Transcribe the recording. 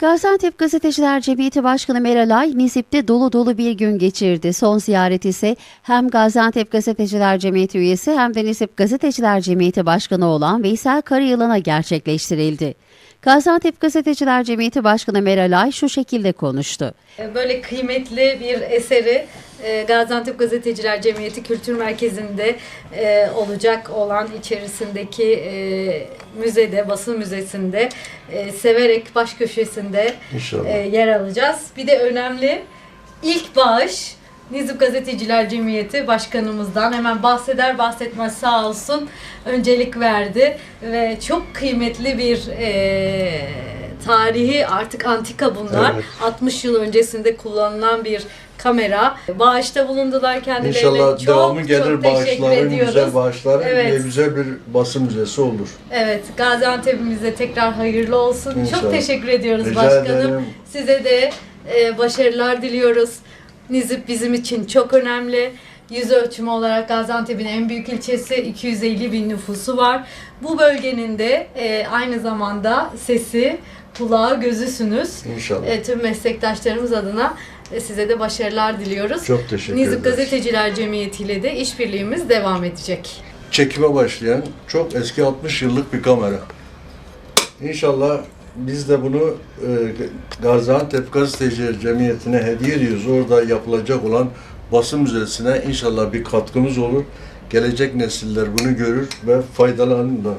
Gaziantep Gazeteciler Cemiyeti Başkanı Meralay, Nizip'te dolu dolu bir gün geçirdi. Son ziyaret ise hem Gaziantep Gazeteciler Cemiyeti üyesi hem de Nizip Gazeteciler Cemiyeti Başkanı olan Veysel Karayılan'a gerçekleştirildi. Gaziantep Gazeteciler Cemiyeti Başkanı Meralay şu şekilde konuştu. Böyle kıymetli bir eseri e, Gaziantep Gazeteciler Cemiyeti Kültür Merkezi'nde e, olacak olan içerisindeki e, müzede, basın müzesinde e, severek baş köşesinde İnşallah. e, yer alacağız. Bir de önemli ilk bağış Nizip Gazeteciler Cemiyeti Başkanımızdan hemen bahseder bahsetmez sağ olsun öncelik verdi ve çok kıymetli bir e, tarihi artık antika bunlar. Evet. 60 yıl öncesinde kullanılan bir kamera. Bağışta bulundular kendilerine. İnşallah çok, devamı gelir çok bağışların, ediyoruz. güzel bağışlar Evet. ve güzel bir basın müzesi olur. Evet, Gaziantep'imize tekrar hayırlı olsun. Çok İnşallah. teşekkür ediyoruz Rica başkanım. ederim. Size de e, başarılar diliyoruz. Nizip bizim için çok önemli. Yüz ölçümü olarak Gaziantep'in en büyük ilçesi 250 bin nüfusu var. Bu bölgenin de e, aynı zamanda sesi, kulağı, gözüsünüz. İnşallah. E, tüm meslektaşlarımız adına e, size de başarılar diliyoruz. Çok teşekkür Nizip ederiz. Gazeteciler Cemiyeti ile de işbirliğimiz devam edecek. Çekime başlayan çok eski 60 yıllık bir kamera. İnşallah biz de bunu e, Gaziantep Gazeteciler Cemiyeti'ne hediye ediyoruz. Orada yapılacak olan basın müzesine inşallah bir katkımız olur. Gelecek nesiller bunu görür ve faydalanırlar.